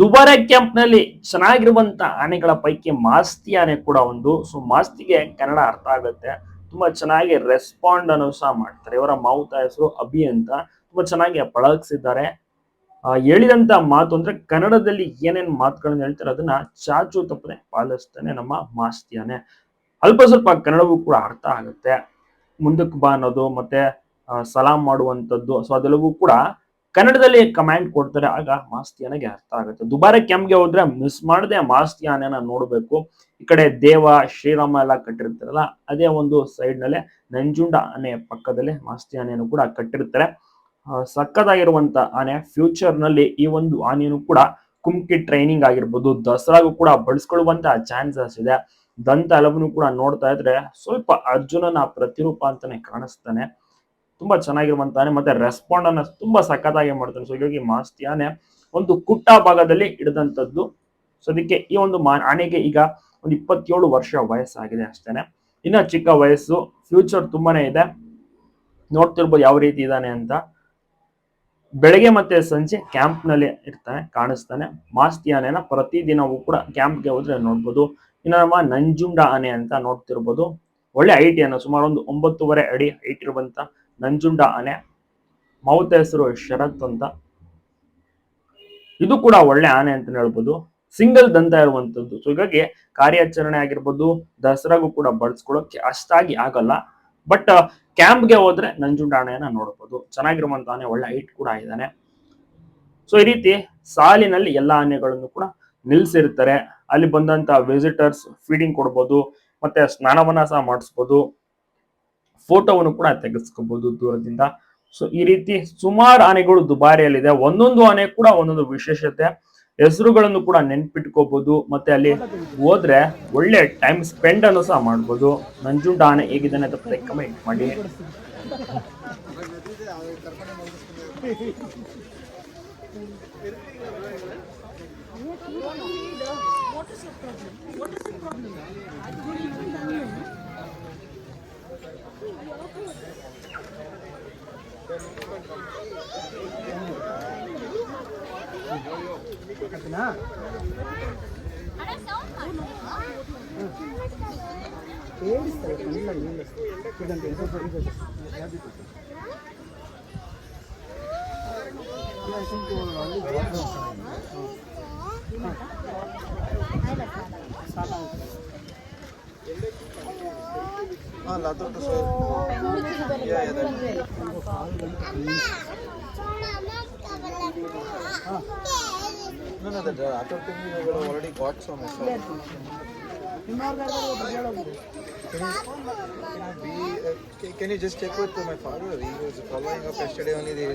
ದುಬಾರೆ ಕ್ಯಾಂಪ್ನಲ್ಲಿ ಚೆನ್ನಾಗಿರುವಂತ ಆನೆಗಳ ಪೈಕಿ ಮಾಸ್ತಿ ಆನೆ ಕೂಡ ಒಂದು. ಸೊ ಮಾಸ್ತಿಗೆ ಕನ್ನಡ ಅರ್ಥ ಆಗುತ್ತೆ. ತುಂಬಾ ಚೆನ್ನಾಗಿ ರೆಸ್ಪಾಂಡ್ ಅನ್ನು ಸಹ ಮಾಡ್ತಾರೆ. ಇವರ ಮಾವುತ ಹೆಸರು ಅಭಿ ಅಂತ. ತುಂಬಾ ಚೆನ್ನಾಗಿ ಪಳಗಿಸಿದ್ದಾರೆ. ಹೇಳಿದಂತ ಮಾತು ಅಂದ್ರೆ ಕನ್ನಡದಲ್ಲಿ ಏನೇನ್ ಮಾತುಗಳನ್ನ ಹೇಳ್ತಾರೆ ಅದನ್ನ ಚಾಚು ತಪ್ಪದೆ ಪಾಲಿಸ್ತಾನೆ ನಮ್ಮ ಮಾಸ್ತಿ ಆನೆ. ಅಲ್ಪ ಸ್ವಲ್ಪ ಕನ್ನಡವೂ ಕೂಡ ಅರ್ಥ ಆಗುತ್ತೆ. ಮುಂದಕ್ಕೆ ಬಾ ಅನ್ನೋದು ಮತ್ತೆ ಸಲಾಂ ಮಾಡುವಂಥದ್ದು. ಸೊ ಅದೆಲ್ಲವೂ ಕೂಡ ಕನ್ನಡದಲ್ಲಿ ಕಮ್ಯಾಂಡ್ ಕೊಡ್ತಾರೆ, ಆಗ ಮಾಸ್ತಿ ಆನೆಗೆ ಅರ್ಥ ಆಗುತ್ತೆ. ದುಬಾರ ಕೆಮ್ಗೆ ಹೋದ್ರೆ ಮಿಸ್ ಮಾಡದೆ ಮಾಸ್ತಿ ಆನೆನ ನೋಡ್ಬೇಕು. ಈ ಕಡೆ ದೇವ, ಶ್ರೀರಾಮ ಎಲ್ಲ ಕಟ್ಟಿರ್ತಾರಲ್ಲ, ಅದೇ ಒಂದು ಸೈಡ್ ನಲ್ಲೇ ನಂಜುಂಡ ಆನೆ ಪಕ್ಕದಲ್ಲೇ ಮಾಸ್ತಿ ಆನೆಯನ್ನು ಕೂಡ ಕಟ್ಟಿರ್ತಾರೆ. ಸಕ್ಕದಾಗಿರುವಂತ ಆನೆ ಫ್ಯೂಚರ್ನಲ್ಲಿ ಈ ಒಂದು ಆನೆಯನ್ನು ಕೂಡ ಕುಮ್ಕಿ ಟ್ರೈನಿಂಗ್ ಆಗಿರ್ಬೋದು. ದಸರಾಗೂ ಕೂಡ ಬಳಸ್ಕೊಳ್ಳುವಂತಹ ಚಾನ್ಸಸ್ ಇದೆ. ದಂತ ಎಲ್ಲವನ್ನೂ ಕೂಡ ನೋಡ್ತಾ ಇದ್ರೆ ಸ್ವಲ್ಪ ಅರ್ಜುನನ ಪ್ರತಿರೂಪ ಅಂತಾನೆ ಕಾಣಿಸ್ತಾನೆ. ತುಂಬಾ ಚೆನ್ನಾಗಿರುವಂತಾನೆ, ಮತ್ತೆ ರೆಸ್ಪಾಂಡ್ ಅನ್ನ ತುಂಬಾ ಸಖತ್ತಾಗಿ ಮಾಡ್ತಾನೆ. ಸೊ ಹೀಗಾಗಿ ಮಾಸ್ತಿ ಆನೆ ಒಂದು ಕುಟ್ಟ ಭಾಗದಲ್ಲಿ ಹಿಡಿದಂತದ್ದು ಸೊ ಅದಕ್ಕೆ ಈ ಒಂದು ಆನೆಗೆ ಈಗ ಒಂದು ಇಪ್ಪತ್ತೇಳು ವರ್ಷ ವಯಸ್ಸಾಗಿದೆ ಅಷ್ಟೇನೆ. ಇನ್ನ ಚಿಕ್ಕ ವಯಸ್ಸು ಫ್ಯೂಚರ್ ತುಂಬಾನೇ ಇದೆ. ನೋಡ್ತಿರ್ಬೋದು ಯಾವ ರೀತಿ ಇದ್ದಾನೆ ಅಂತ. ಬೆಳಗ್ಗೆ ಮತ್ತೆ ಸಂಜೆ ಕ್ಯಾಂಪ್ನಲ್ಲಿ ಇರ್ತಾನೆ, ಕಾಣಿಸ್ತಾನೆ. ಮಾಸ್ತಿ ಆನೆನ ಪ್ರತಿದಿನವೂ ಕೂಡ ಕ್ಯಾಂಪ್ಗೆ ಹೋದ್ರೆ ನೋಡ್ಬೋದು. ಇನ್ನ ನಮ್ಮ ನಂಜುಂಡ ಆನೆ ಅಂತ ನೋಡ್ತಿರ್ಬೋದು. ಒಳ್ಳೆ ಐಟಿ ಏನು ಸುಮಾರು ಒಂದು ಒಂಬತ್ತುವರೆ ಅಡಿ ಐಟ್ ಇರುವಂತ ನಂಜುಂಡ ಆನೆ. ಮೌತ ಹೆಸರು ಶರತ್ ಅಂತ. ಇದು ಕೂಡ ಒಳ್ಳೆ ಆನೆ ಅಂತ ಹೇಳ್ಬೋದು. ಸಿಂಗಲ್ ದಂತ ಇರುವಂತದ್ದು. ಸೊ ಹೀಗಾಗಿ ಕಾರ್ಯಾಚರಣೆ ಆಗಿರ್ಬೋದು, ದಸರಾಗೂ ಕೂಡ ಬಳಸ್ಕೊಳ್ಳೋಕೆ ಅಷ್ಟಾಗಿ ಆಗಲ್ಲ. ಬಟ್ ಕ್ಯಾಂಪ್ಗೆ ಹೋದ್ರೆ ನಂಜುಂಡ ಆನೆಯನ್ನ ನೋಡಬಹುದು ಚೆನ್ನಾಗಿರುವಂತ ಆನೆ, ಒಳ್ಳೆ ಹೈಟ್ ಕೂಡ ಇದ್ದಾನೆ. ಸೊ ಈ ರೀತಿ ಸಾಲಿನಲ್ಲಿ ಎಲ್ಲಾ ಆನೆಗಳನ್ನು ಕೂಡ ನಿಲ್ಸಿರ್ತಾರೆ. ಅಲ್ಲಿ ಬಂದಂತ ವಿಸಿಟರ್ಸ್ ಫೀಡಿಂಗ್ ಕೊಡ್ಬೋದು. ಮತ್ತೆ ಸ್ನಾನವನ್ನ ಸಹ ಮಾಡಿಸ್ಬೋದು. ಫೋಟೋವನ್ನು ಕೂಡ ತೆಗೆಸ್ಕೋಬಹುದು ದೂರದಿಂದ. ಸೊ ಈ ರೀತಿ ಸುಮಾರು ಆನೆಗಳು ದುಬಾರಿಯಲ್ಲಿದೆ. ಒಂದೊಂದು ಆನೆ ಕೂಡ ಒಂದೊಂದು ವಿಶೇಷತೆ. ಹೆಸರುಗಳನ್ನು ಕೂಡ ನೆನ್ಪಿಟ್ಕೋಬಹುದು ಮತ್ತೆ ಅಲ್ಲಿ ಹೋದ್ರೆ ಒಳ್ಳೆ ಟೈಮ್ ಸ್ಪೆಂಡ್ ಅನ್ನು ಸಹ ಮಾಡ್ಬೋದು. ನಂಜುಂಡ ಆನೆ ಹೇಗಿದ್ದಾನೆ ಅಂತ ಕಮೆಂಟ್ ಮಾಡಿ. हाँ लाता तो सो या या दर हाँ No, no, that uh, thing have already got some. So. Can you, uh, can- you just check with my father? He was following up yesterday only. They,